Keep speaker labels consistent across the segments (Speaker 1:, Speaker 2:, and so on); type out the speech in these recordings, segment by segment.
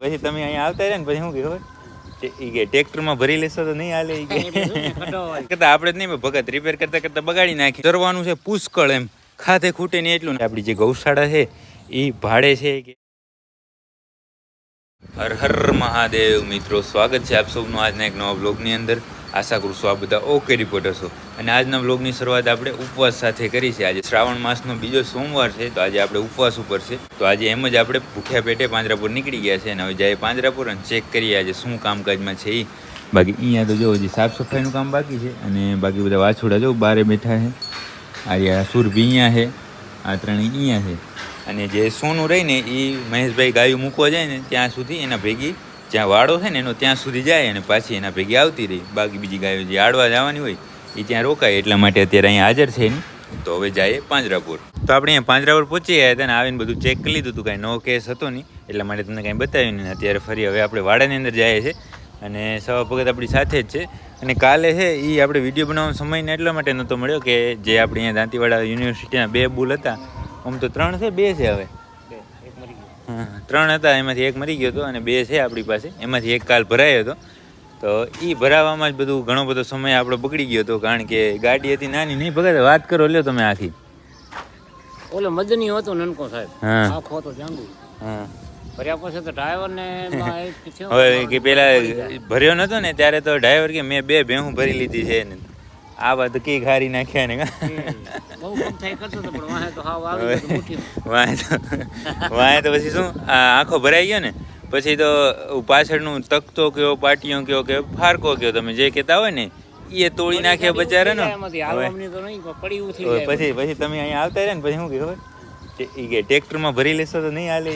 Speaker 1: પછી તમે અહીંયા આવતા રહ્યા ને પછી શું કહ્યું ખબર? કે ટ્રેક્ટરમાં ભરી લેશો તો નહીં હાલે ઈ કે. કરતા આપણે જ નહીં પણ ભગત રિપેર કરતા કરતા બગાડી નાખી. કરવાનું છે પુષ્કળ એમ. ખાતે ખૂટે નહીં એટલું. ને આપણી જે ગૌશાળા છે એ ભાડે છે કે હર હર મહાદેવ મિત્રો સ્વાગત છે આપ સૌનું આજના એક નવા બ્લોગની અંદર. આશા કરું છું આ બધા ઓકે રિપોર્ટર છો. અને આજના બ્લોગની શરૂઆત આપણે ઉપવાસ સાથે કરી છે. આજે શ્રાવણ માસનો બીજો સોમવાર છે, તો આજે આપણે ઉપવાસ ઉપર છે. તો આજે એમ જ આપણે ભૂખ્યા પેટે પાંજરાપુર નીકળી ગયા છે અને હવે જાય પાંજરાપુર અને ચેક કરીએ આજે શું કામકાજમાં છે એ બાકી અહીંયા તો જો હજી સાફ સફાઈનું કામ બાકી છે અને બાકી બધા વાછોડા જો બારે બેઠા છે. આ સુરભી અહીંયા છે, આ ત્રણેય અહીંયા છે. અને જે સોનું રહીને એ મહેશભાઈ ગાયું મૂકવા જાય ને ત્યાં સુધી એના ભેગી જ્યાં વાડો છે ને, એનો ત્યાં સુધી જાય અને પાછી એના ભેગી આવતી રહી. બાકી બીજી ગાયો જે આડવા જવાની હોય, એ ત્યાં રોકાય. એટલા માટે અત્યારે અહીંયા હાજર છે તો હવે જઈએ પાંજરાપુર. તો આપણે અહીંયા પાંજરાપુર પહોંચી ગયા હતા ને, આવીને બધું ચેક કરી લીધું હતું. કાંઈ નવો કેસ હતો નહીં. એટલા માટે તમને કાંઈ બતાવ્યું નહીં. અત્યારે ફરી હવે આપણે વાડાની અંદર જાય છે અને સવા પગત આપણી સાથે જ છે. અને કાલે છે, એ આપણે વીડિયો બનાવવાનો સમય ને એટલા માટે નહોતો મળ્યો કે જે આપણે અહીંયા દાંતીવાડા યુનિવર્સિટીના બે બુલ હતા. આમ તો ત્રણ છે, બે છે હવે. ત્રણ હતા એમાંથી એક મરી ગયો હતો અને બે છે આપણી પાસે. એમાંથી એક કાલ ભરાયો હતો. તો એ ભરાવામાં જ બધું ઘણો બધો સમય આપણો બગડી ગયો હતો કારણ કે ગાડી હતી નાની. નહીં ભગત વાત કરો લ્યો તમે આખી
Speaker 2: ઓલો મદની હતો નનકો સાહેબ. આખો હતો જાંબુ.
Speaker 1: હા.
Speaker 2: ભર્યા પછી તો ડ્રાઈવર ને.
Speaker 1: હવે કે પેલા ભર્યો નતો ને ત્યારે તો ડ્રાઈવર કે મેં બે ભેહું ભરી લીધી છે ને. આ વાત કી ઘારી નાખ્યા ને.
Speaker 2: બહુ કમ થાય કરતો તો પણ વાહે તો હાવ આવી ગયો મુઠ્ઠી
Speaker 1: વાંહે તો વાહે તો પછી શું? આંખો ભરાઈ ગયો ને પછી તો પાછળનું તકતો કયો પાટિયો કયો કે ફારકો કયો તમે જે કહેતા હોય ને એ તોડી નાખ્યા બચારા ને
Speaker 2: તો
Speaker 1: પછી પછી. તમે અહીંયા આવતા રહ્યા ને પછી શું કે ખબર? ઈ કે ટ્રેક્ટરમાં ભરી લેશો તો નહીં હાલે.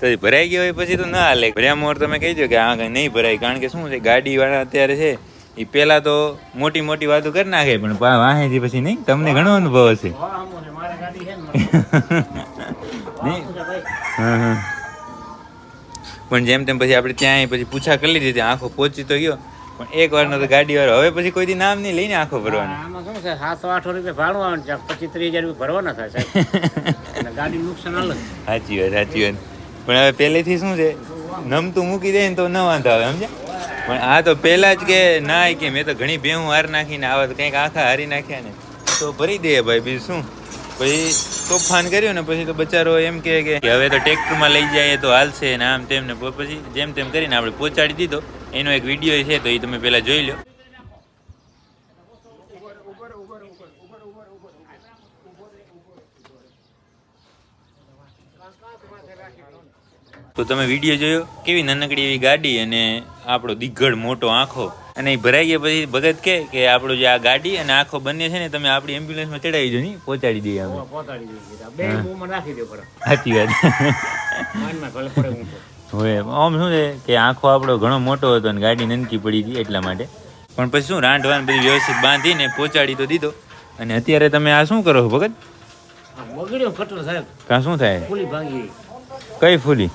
Speaker 1: તો ભરાઈ ગયો હોય પછી તો ના હાલે. ભર્યા મોર તમે કહી દો કે આ કંઈ નહીં ભરાય કારણ કે શું છે ગાડી વાળા અત્યારે છે એ પેલા તો મોટી મોટી વાતો કરી નાખે પણ વાહેથી પછી નહીં તમને ઘણો અનુભવ હશે.
Speaker 2: છે, છે છે
Speaker 1: પણ જેમ તેમ પછી આપણે ત્યાં પછી પૂછા કરી લીધી હતી આંખો પહોંચી તો ગયો. પણ એક વાર તો ગાડી વાળો હવે પછી કોઈ દી નામ નહીં લઈને આંખો ભરવાનો.
Speaker 2: આમાં શું છે સાતસો આઠસો રૂપિયા ભાડું આવે ને પછી ત્રીસ હજાર રૂપિયા ભરવાના થાય ગાડી નુકસાન અલગ
Speaker 1: સાચી વાત સાચી વાત. પણ હવે પહેલેથી શું છે નમતું મૂકી દે ને તો ન વાંધો આવે સમજ્યા? પણ આ તો પહેલા જ કે ના કે મેં તો ઘણી ભેહું હાર નાખીને આવા તો કંઈક આખા હારી નાખ્યા ને. તો ભરી દે ભાઈ, બીજું શું? પછી તોફાન કર્યું ને પછી તો બચારો એમ કે હવે તો ટ્રેક્ટરમાં લઈ જાય તો હાલશે ને આમ તેમ ને પછી જેમ તેમ કરીને આપણે પહોંચાડી દીધો. એનો એક વીડિયો છે તો એ તમે પહેલાં જોઈ લો. તો તમે વીડિયો જોયો? કેવી નાનકડી એવી ગાડી અને આપણો દિગ્ગડ મોટો આંખો? અને એ ભરાઈ ગયા પછી ભગત કે કે આપણું જે આ ગાડી અને આંખો બંને છે ને તમે આપણી એમ્બ્યુલન્સમાં ચડાવી દો ને પહોંચાડી દઈએ અમે. સાચી વાત. હવે આમ શું છે કે આંખો આપણો ઘણો મોટો હતો અને ગાડી નનકી પડી હતી એટલા માટે. પણ પછી શું રાંઢવાન બધી વ્યવસ્થિત બાંધીને પહોંચાડી તો દીધો. અને અત્યારે તમે આ શું કરો છો ભગત?
Speaker 2: મગડ્યો કટર સાહેબ.
Speaker 1: કાં શું થાય?
Speaker 2: ફૂલી ભાંગી.
Speaker 1: કઈ ફૂલી?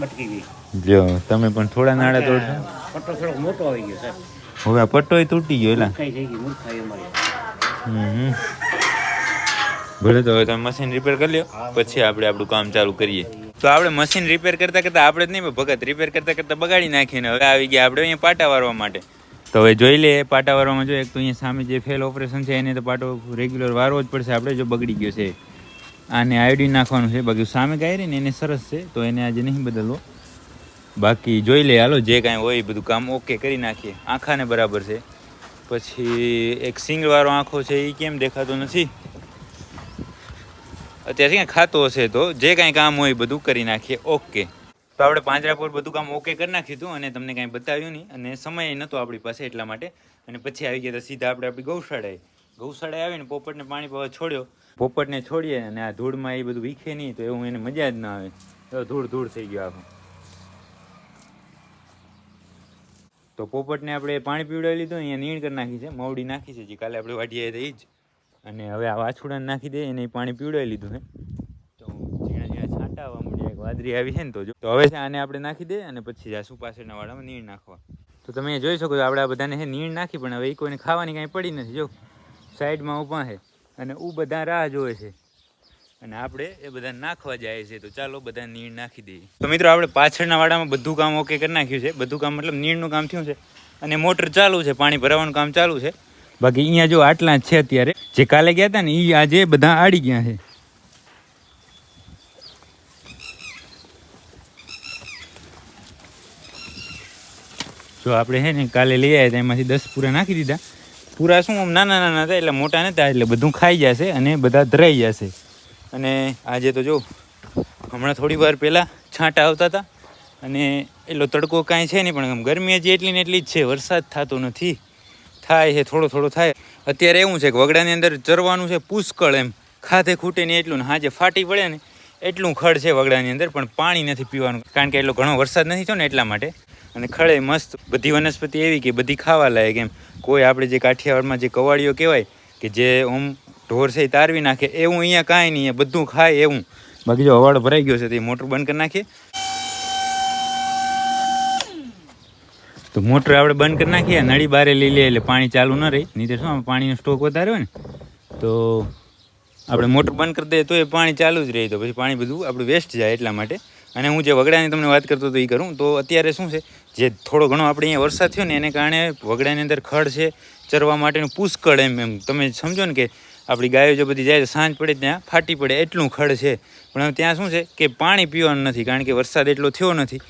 Speaker 2: બટકી ગઈ.
Speaker 1: જો તમે પણ થોડા નાળા તોડશો
Speaker 2: પટ્ટો થોડો મોટો આવી ગયો સાહેબ.
Speaker 1: હવે આ પટ્ટોય તૂટી ગયો એલા.
Speaker 2: મૂર્ખાઈ થઈ ગઈ મૂર્ખાઈ અમારી.
Speaker 1: ભલે તો હવે તમે મશીન રિપેર કરી લ્યો પછી આપણે આપણું કામ ચાલુ કરીએ. તો આપણે મશીન રિપેર કરતા કરતા આપણે જ નહીં ભગત રિપેર કરતા કરતા બગાડી નાખીને હવે આવી ગયા આપણે અહીંયા પાટા વારવા માટે. તો હવે જોઈ લે પાટા વારવામાં જો એક તો અહીંયા સામે જે ફેલ ઓપરેશન છે એને તો પાટો રેગ્યુલર વારવો જ પડશે આપણે જો બગડી ગયો છે. આને આયોડિન નાખવાનું છે. બાકી સામે રહી ને એને સરસ છે. તો એને આજે નહીં બદલવો. બાકી જોઈ લે, હાલો, જે કાંઈ હોય એ બધું કામ ઓકે કરી નાખીએ. આંખાને બરાબર છે. પછી એક સિંગવાળો આંખો છે એ કેમ દેખાતો નથી? અત્યારે ક્યાં ખાતો હશે તો જે કાંઈ કામ હોય બધું કરી નાખીએ. ઓકે તો આપણે પાંજરાપુર બધું કામ ઓકે કરી નાખ્યું હતું અને તમને કાંઈ બતાવ્યું નહીં. અને સમય નહોતો આપણી પાસે એટલા માટે. અને પછી આવી ગયા તો સીધા આપણે આપણી ગૌશાળાએ ગૌશાળાએ આવીને પોપટને પાણી પાવા છોડ્યો. પોપટને છોડીએ અને આ ધૂળમાં એ બધું વીખે નહીં તો એવું એને મજા જ ના આવે. તો ધૂળ ધૂળ થઈ ગયો આખું. તો પોપટને આપણે પાણી પીવડાવી લીધું, અહીંયા નીણ કરી નાખી છે, મવડી નાખી છે, જે કાલે આપણે વાઢીએ તો એ જ અને હવે આ વાછુડાને નાખી દે, એને પાણી પીવડાવી લીધું છે. તો ઝીણા ઝીણા છાંટા આવવા મળ્યા એક વાદરી આવી છે ને તો જો. તો હવે છે આને આપણે નાખી દે અને પછી જાસુ પાછળના વાળામાં નીણ નાખવા. તો તમે જોઈ શકો છો, આપણે આ બધાને નીણ નાખી, પણ હવે એ કોઈને ખાવાની કાંઈ પડી નથી, જો. સાઈડમાં ઊભા છે અને ઉ બધા રાહ જોવે છે. અને આપણે એ બધા નાખવા જાય છે. તો ચાલો બધા નીણ નાખી દઈએ. તો મિત્રો, આપણે પાછળના વાડામાં બધું કામ ઓકે કરી નાખ્યું છે. બધું કામ મતલબ નીણનું કામ થયું છે. અને મોટર ચાલુ છે. પાણી ભરાવાનું કામ ચાલુ છે. બાકી અહીંયા જો આટલા છે અત્યારે. જે કાલે ગયા હતા ને એ આજે બધા આડી ગયા છે. જો આપણે છે ને કાલે લઈ આવ્યા હતા, એમાંથી દસ પૂરા નાખી દીધા. પૂરા શું આમ નાના નાના હતા એટલે મોટા નતા, એટલે બધું ખાઈ જશે અને બધા ધરાઈ જશે. અને આજે તો જો, હમણાં થોડી વાર પહેલાં છાંટા આવતા હતા અને એટલો તડકો કાંઈ છે નહીં, પણ આમ ગરમી હજી એટલી ને એટલી જ છે, વરસાદ થતો નથી. થાય છે, થોડો થોડો થાય. અત્યારે એવું છે કે વગડાની અંદર ચરવાનું છે પુષ્કળ એમ. ખાધે ખૂટે ને એટલું ને હાજે ફાટી પડે ને એટલું ખડ છે વગડાની અંદર, પણ પાણી નથી પીવાનું. કારણ કે એટલો ઘણો વરસાદ નથી થયો ને એટલા માટે. અને ખળે મસ્ત બધી વનસ્પતિ એવી કે બધી ખાવા લાયક એમ. કોઈ આપણે જે કાઠિયાવાડમાં જે કવાળીઓ કહેવાય કે જે ઓમ ઢોર છે એ તારવી નાખે, એવું અહીંયા કાંઈ નહીં બધું ખાય એવું. બાકી જો હવાડો ભરાઈ ગયો છે તો એ મોટર બંધ કરી નાખીએ. તો મોટર આપણે બંધ કરી નાખીએ, નળી બારે લઈ લઈએ એટલે પાણી ચાલુ ન રહે. તો શું પાણીનો સ્ટોક વધારે ને. તો આપણે મોટર બંધ કરી દઈએ તો એ પાણી ચાલુ જ રહે. તો પછી પાણી બધું આપણું વેસ્ટ જાય એટલા માટે. અને હું જે વગડાની તમને વાત કરતો હતો એ કરું. તો અત્યારે શું છે, જે થોડો ઘણો આપણે અહીંયા વરસાદ થયો ને એને કારણે વગડાની અંદર ખડ છે, ચરવા માટેનું પુષ્કળ એમ એમ. તમે સમજો ને કે આપણી ગાયો જો બધી જાય સાંજ પડે ત્યાં ફાટી પડે એટલું ખડ છે. પણ ત્યાં શું છે કે પાણી પીવાનું નથી, કારણ કે વરસાદ એટલો થયો નથી.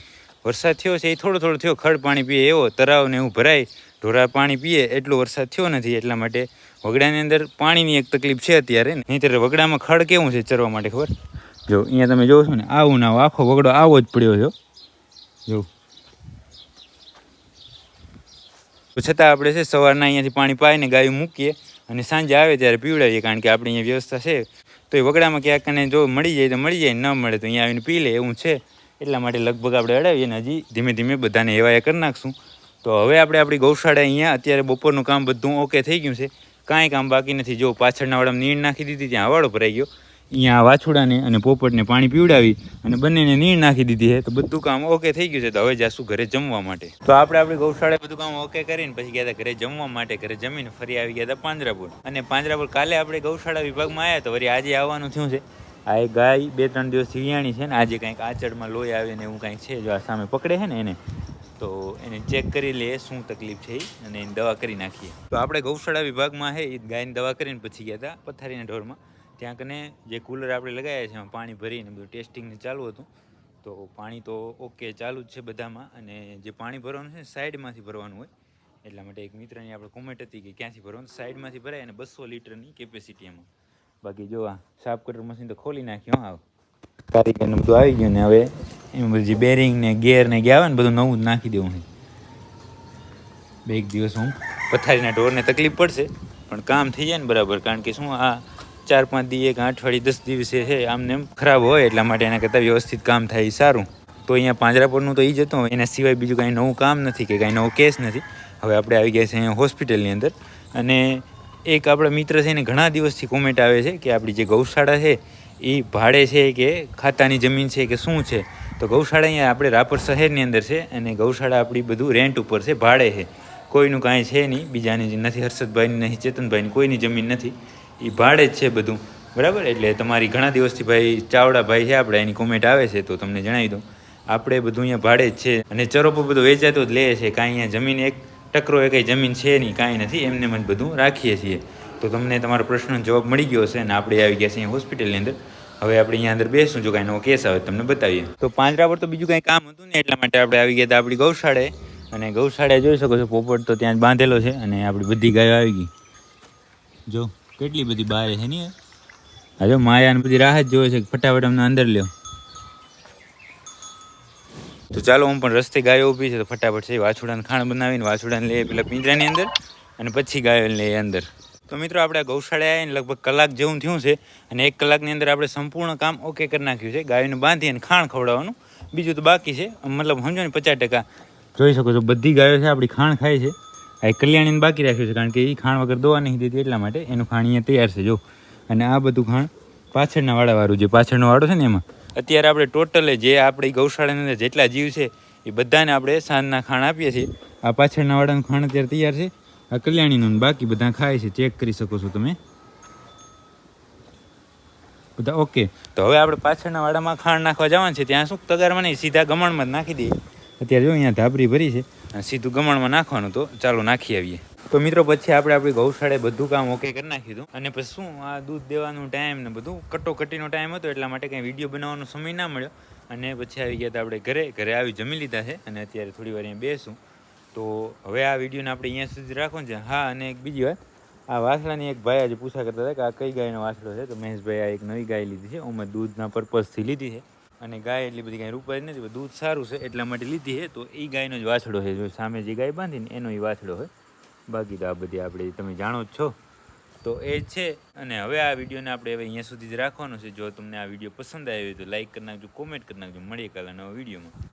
Speaker 1: વરસાદ થયો છે એ થોડો થોડો થયો, ખડ પાણી પીએ એવો, તરાવ ને એવું ભરાય, ઢોરા પાણી પીએ, એટલો વરસાદ થયો નથી એટલા માટે વગડાની અંદર પાણીની એક તકલીફ છે અત્યારે નહીંતર વગડામાં ખડ કેવું છે ચરવા માટે ખબર? જો, અહીંયા તમે જોવો છો ને, આવું ના આવો, આખો વગડો આવો જ પડ્યો છે જો. છતાં આપણે છે સવારના અહીંયાથી પાણી પાઈને ગાયું મૂકીએ અને સાંજે આવે ત્યારે પીવડાવીએ, કારણ કે આપણી અહીંયા વ્યવસ્થા છે. તો એ વગડામાં ક્યાંક કને જો મળી જાય તો મળી જાય, ન મળે તો અહીંયા આવીને પી લે, એવું છે. એટલા માટે લગભગ આપણે અડાવીએ ને હજી ધીમે ધીમે બધાને એવાયા કરી નાખશું. તો હવે આપણે આપણી ગૌશાળા અહીંયા, અત્યારે બપોરનું કામ બધું ઓકે થઈ ગયું છે. કાંઈ કામ બાકી નથી. જો પાછળના વાળામાં નીણ નાખી દીધી, ત્યાં હવાડો ભરાઈ ગયો. અહીંયા વાછુડાને અને પોપટને પાણી પીવડાવી અને બંનેને નીણ નાખી દીધી છે. તો બધું કામ ઓકે થઈ ગયું છે. તો હવે જાશું ઘરે જમવા માટે. તો આપણે આપણી ગૌશાળા બધું કામ ઓકે કરીને પછી ગયા હતા ઘરે જમવા માટે. ઘરે જમીને ફરી આવી ગયા હતા પાંજરાપુર. અને પાંજરાપુર કાલે આપણે ગૌશાળા વિભાગમાં આવ્યા તો વળી આજે આવવાનું થયું છે. આ એક ગાય બે ત્રણ દિવસ વિયાણી છે ને, આજે કંઈક આચળમાં લોહી આવે ને એવું કંઈક છે જો આ સામે પકડે છે ને એને. તો એને ચેક કરી લઈએ શું તકલીફ છે અને એની દવા કરી નાખીએ. તો આપણે ગૌશાળા વિભાગમાં છે એ ગાયની દવા કરીને પછી ગયા હતા પથારીના ઢોરમાં. ત્યાં કને જે કુલર આપણે લગાવ્યા છે એમાં પાણી ભરીને બધું ટેસ્ટિંગને ચાલુ હતું. તો પાણી તો ઓકે ચાલુ જ છે બધામાં અને જે પાણી ભરવાનું છે સાઈડમાંથી ભરવાનું હોય, એટલા માટે એક મિત્રની આપણે કોમેન્ટ હતી કે ક્યાંથી ભરવાનું? સાઈડમાંથી ભરાય અને બસો લીટરની કેપેસિટી એમાં. બાકી જો આ સાફ કટર મશીન તો ખોલી નાખ્યું, હા. કારીગરને બધું આવી ગયું ને હવે એમાં જે બેરિંગ ને ગેર ને ગયા આવે ને બધું નવું જ નાખી દેવું બે એક દિવસ હું પથારીના ઢોરને તકલીફ પડશે, પણ કામ થઈ જાય ને બરાબર, કારણ કે શું આ ચાર પાંચ દી એક અઠવાડિયે દસ દિવસે છે, આમને એમ ખરાબ હોય એટલા માટે એના કરતાં વ્યવસ્થિત કામ થાય એ સારું. તો અહીંયા પાંજરાપોળનું તો એ જ હતું એના સિવાય બીજું કાંઈ નવું કામ નથી કે કાંઈ નવો કેસ નથી. હવે આપણે આવી ગયા છે અહીંયા હોસ્પિટલની અંદર. અને એક આપણા મિત્ર છે એને ઘણા દિવસથી કોમેન્ટ આવે છે કે આપણી જે ગૌશાળા છે એ ભાડે છે કે ખાતાની જમીન છે કે શું છે? તો ગૌશાળા અહીંયા આપણે રાપર શહેરની અંદર છે અને ગૌશાળા આપણી બધું રેન્ટ ઉપર છે, ભાડે છે. કોઈનું કાંઈ છે નહીં, બીજાની નથી, હર્ષદભાઈની નહીં, ચેતનભાઈની, કોઈની જમીન નથી. એ ભાડે જ છે બધું. બરાબર? એટલે તમારી ઘણા દિવસથી ભાઈ ચાવડા ભાઈ છે આપણે, એની કોમેન્ટ આવે છે તો તમને જણાવી દઉં. આપણે બધું અહીંયા ભાડે જ છે. અને ચરોપો બધું વેચાતો જ લે છે. કાંઈ અહીંયા જમીન એક ટકરો એ કંઈ જમીન છે નહીં, કાંઈ નથી. એમને મને બધું રાખીએ છીએ. તો તમને તમારો પ્રશ્નનો જવાબ મળી ગયો હશે અને આપણે આવી ગયા છીએ અહીંયા હોસ્પિટલની અંદર. હવે આપણે અહીંયા અંદર બેસું જો કાંઈ નવો કેસ આવે તમને બતાવીએ. તો પાંજરા પર તો બીજું કાંઈ કામ હતું ને એટલા માટે આપણે આવી ગયા હતા આપણી ગૌશાળે અને ગૌશાળાએ જોઈ શકો છો, પોપટ તો ત્યાં જ બાંધેલો છે અને આપણી બધી ગાયો આવી ગઈ. જો. કેટલી બધી બહાર છે નહીં આ જો માયાને બધી રાહ જ જોવે છે ફટાફટ અમને અંદર લ્યો. તો ચાલો હું પણ રસ્તે ગાયો ઊભી છે તો ફટાફટ છે વાછુડાને ખાણ બનાવીને વાછુડાને લઈએ પેલા પિંજરાની અંદર અને પછી ગાયો લઈએ અંદર. તો મિત્રો આપણે આ ગૌશાળાએ આવીને લગભગ કલાક જેવું થયું છે અને એક કલાકની અંદર આપણે સંપૂર્ણ કામ ઓકે કરી નાખ્યું છે. ગાયોને બાંધી અને ખાણ ખવડાવવાનું. બીજું તો બાકી છે. મતલબ સમજો ને પચાસ ટકા. જોઈ શકો છો બધી ગાયો છે, આપણી ખાણ ખાય છે. આ કલ્યાણીને બાકી રાખ્યું છે, કારણ કે એ ખાણ વગર દોવા નહીં દેતી, એટલા માટે એનું ખાણ અહીંયા તૈયાર છે, જો. અને આ બધું ખાણ પાછળના વાળાવાળું, જે પાછળનો વાળો છે ને એમાં. અત્યારે આપણે ટોટલે જે આપણી ગૌશાળાની અંદર જેટલા જીવ છે, એ બધાને આપણે સાંજના ખાણ આપીએ છીએ. આ પાછળના વાળાનું ખાણ અત્યારે તૈયાર છે. આ કલ્યાણીનું બાકી બધા ખાય છે, ચેક કરી શકો છો તમે. બધા ઓકે. તો હવે આપણે પાછળના વાડામાં ખાણ નાખવા જવાનું છે, ત્યાં શું તગારમાં નહીં, સીધા ગમણમાં જ નાખી દઈએ. અત્યારે જો અહીંયા ધાબરી ભરી છે. અને સીધું ગમણમાં નાખવાનું તો ચાલો નાખી આવીએ. તો મિત્રો પછી આપણે આપણી ગૌશાળે બધું કામ ઓકે કરી નાખી દીધું અને પછી શું આ દૂધ દેવાનું ટાઈમ ને બધું કટોકટીનો ટાઈમ હતો એટલા માટે કંઈ વીડિયો બનાવવાનો સમય ના મળ્યો. અને પછી આવી ગયા હતા આપણે ઘરે ઘરે આવી જમી લીધા છે. અને અત્યારે થોડી વાર અહીંયા બેસું. તો હવે આ વિડીયોને આપણે અહીંયા સુધી રાખવાનું છે. હા અને એક બીજી વાત. આ વાસળાની એક ભાઈ આજે પૂછા કરતા હતા કે આ કઈ ગાયનો વાસળો છે? તો મહેશભાઈ આ એક નવી ગાય લીધી છે. અમે દૂધના પર્પઝથી લીધી છે. અને ગાય એટલી બધી કાંઈ રૂપાય નથી દૂધ સારું છે એટલા માટે લીધી છે. તો એ ગાયનો જ વાછડો છે. જો સામે જે ગાય બાંધીને એનો એ વાછડો હોય બાકી તો આ બધી આપણે તમે જાણો જ છો. તો એ છે. અને હવે આ વિડીયોને આપણે હવે અહીંયા સુધી જ રાખવાનો છે. જો તમને આ વીડિયો પસંદ આવ્યો હોય તો લાઈક કરી નાખજો, કોમેન્ટ કરી નાખજો. મળીએ કાલે નવા વિડીયોમાં.